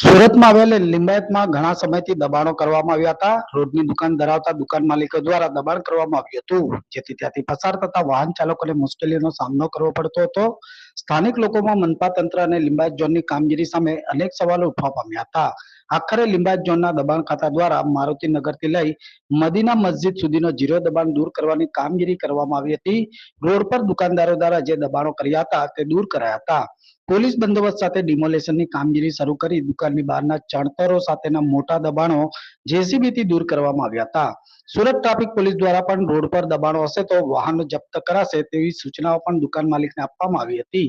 સુરતમાં આવેલ લિંબાયતમાં ઘણા સમયથી દબાણો કરવામાં આવ્યા હતા. રોડની દુકાન ધરાવતા દુકાન માલિકો દ્વારા દબાણ કરવામાં આવ્યું હતું. જેથી ત્યાંથી પસાર થતા વાહન ચાલકોને મુશ્કેલીનો સામનો કરવો પડતો હતો. સ્થાનિક લોકોમાં મનપા તંત્ર અને લિંબાયત ઝોનની કામગીરી સામે અનેક સવાલો ઉઠવા પામ્યા હતા. આખરે લિંબાયત ઝોનના દબાણ ખાતા દ્વારા મારુતિનગરથી લઈ મદીના મસ્જિદ સુધીનો જીરો દબાણ દૂર કરવાની કામગીરી કરવામાં આવી હતી. રોડ પર દુકાનદારો દ્વારા જે દબાણો કર્યા હતા તે દૂર કરાયા હતા. પોલીસ બંદોબસ્ત સાથે ડિમોલેશનની કામગીરી શરૂ કરી દુકાનની બહારના ચણતરો સાથેના મોટા દબાણો જેસીબી થી દૂર કરવામાં આવ્યા હતા. સુરત ટ્રાફિક પોલીસ દ્વારા પણ રોડ પર દબાણો હશે તો વાહનો જપ્ત કરાશે તેવી સૂચનાઓ પણ દુકાન માલિકને આપવામાં આવી હતી.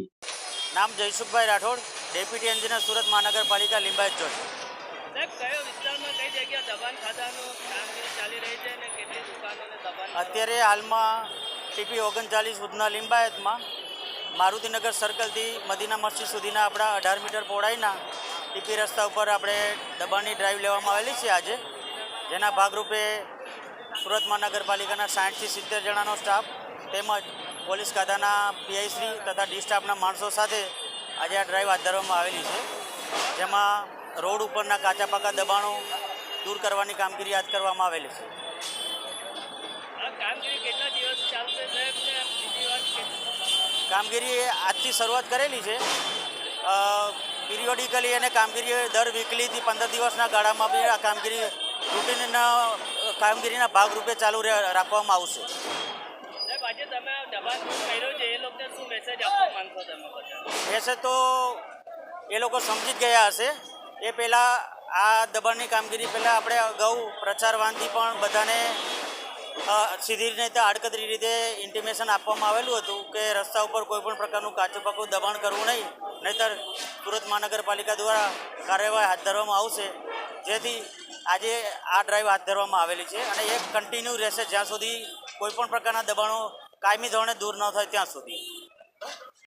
નામ જયસુખભાઈ રાઠોડ ડેપ્યુટી એન્જિનિયર સુરત મહાનગરપાલિકા લિંબાયત ઝોન સાહેબ કયો વિસ્તારમાં કઈ જગ્યા દબાણ ખાતાનું કામગીરી ચાલી રહી છે અને કેટલી દુકાનોને દબાણ અત્યારે હાલમાં ટીપી ઓગણચાલીસ સુધીના લિંબાયતમાં મારુતિનગર સર્કલથી મદીના મસ્જિદ સુધીના આપણા અઢાર મીટર પહોળાઈના ટીપી રસ્તા ઉપર આપણે દબાણની ડ્રાઈવ લેવામાં આવેલી છે આજે. જેના ભાગરૂપે સુરત મહાનગરપાલિકાના સાઠથી સિત્તેર જણાનો સ્ટાફ તેમજ પોલીસ ખાતાના પીઆઈ તથા ડી સ્ટાફના માણસો સાથે આજે આ ડ્રાઈવ હાથ ધરવામાં આવેલી છે. જેમાં રોડ ઉપરના કાચા પાકા દબાણો દૂર કરવાની કામગીરી હાથ કરવામાં આવેલી છે. કામગીરી આજથી શરૂઆત કરેલી છે. પિરિયોડિકલી અને કામગીરી દર વીકલીથી પંદર દિવસના ગાળામાં બી આ કામગીરી રૂટીનના કામગીરીના ભાગરૂપે ચાલુ રાખવામાં આવશે. સાહેબ તમે દબાણ દૂર છે? એ લોકોને શું મેસેજ આપવા માંગશો તમે બધા? એસે તો એ લોકો સમજી જ ગયા હશે. એ પહેલાં આ દબાણની કામગીરી પહેલાં આપણે અગાઉ પ્રચારવાનથી પણ બધાને સીધી રીતે આડકતરી રીતે ઇન્ટિમેશન આપવામાં આવેલું હતું કે રસ્તા ઉપર કોઈપણ પ્રકારનું કાચું પાકું દબાણ કરવું નહીં નહીતર સુરત મહાનગરપાલિકા દ્વારા કાર્યવાહી હાથ ધરવામાં આવશે. જેથી આજે આ ડ્રાઈવ હાથ ધરવામાં આવેલી છે અને એ કન્ટિન્યુ રહેશે જ્યાં સુધી કોઈપણ પ્રકારના દબાણો કાયમી ધોરણે દૂર ન થાય ત્યાં સુધી.